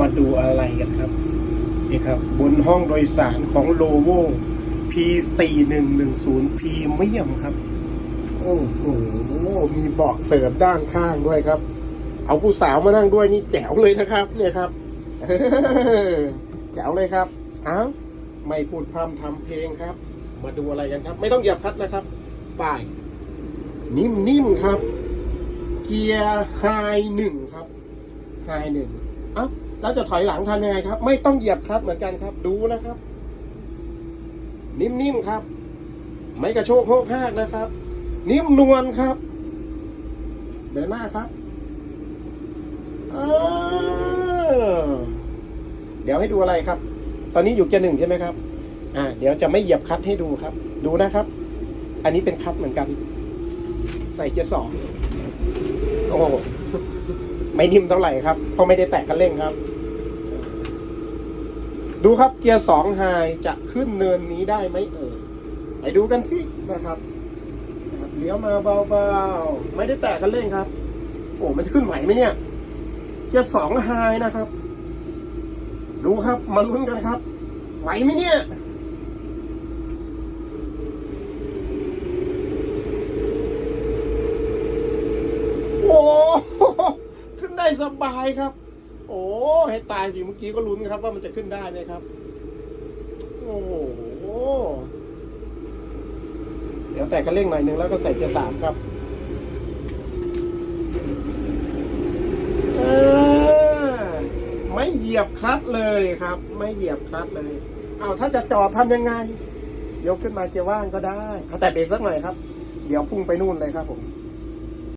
มาดูอะไรกันครับนี่ครับ บนห้องโดยสารของโลโว P4110 พรีเมียมครับ โอ้โหมีเบาะเสริมด้านข้างด้วยครับ เอาผู้สาวมานั่งด้วยนี่แจ๋วเลยนะครับ เนี่ยครับแจ๋วเลยครับเอ้าไม่พูดพร่ำทำเพลงครับ มาดูอะไรกันครับ ไม่ต้องเหยียบคัดนะครับป้าย นิ่มๆครับ เกียร์ไฮหนึ่งครับไฮหนึ่งอ้า แล้วจะถอยหลังทำยังไงครับ ไม่ต้องเหยียบคลัดเหมือนกันครับ ดูนะครับ นิ่มๆครับ ไม่กระโชกโฮกฮากนะครับ นิ่มนวลครับเดินหน้าครับเเดี๋ยวให้ดูอะไรครับ ตอนนี้อยู่เกียร์หนึ่งใช่ไหมครับ อ่า เดี๋ยวจะไม่เหยียบคลัดให้ดูครับ ดูนะครับ อันนี้เป็นคลัดเหมือนกัน ใส่เกียร์สองโอ้ไม่นิ่มเท่าไหร่ครับ เพราะไม่ได้แตะคันเร่งครับ ดูครับเกียร์สองไฮจะขึ้นเนินนี้ได้ไหมเอ่ยไปดูกันสินะครับเลี้ยวมาเบาๆ ไม่ได้แตะคันเร่งครับ โอ้มันจะขึ้นไหวไหมเนี่ยเกียร์สองไฮนะครับ ดูครับมาลุ้นกันครับ ไหวไหมเนี่ยโอ้ขึ้นได้สบายครับ โอ้ให้ตายสิเมื่อกี้ก็ลุ้นครับ ว่ามันจะขึ้นได้ไหมครับ โอ้โหเดี๋ยวแตะกันเร่งหน่อยนึงแล้วก็ใส่เกียร์สามครับไม่เหยียบคลัตเลยครับ ไม่เหยียบคลัตเลยเอาถ้าจะจอดทำยังไง ยกขึ้นมาเกียร์ว่างก็ได้เอาแต่เบรกสักหน่อยครับ เดี๋ยวพุ่งไปนู่นเลยครับผม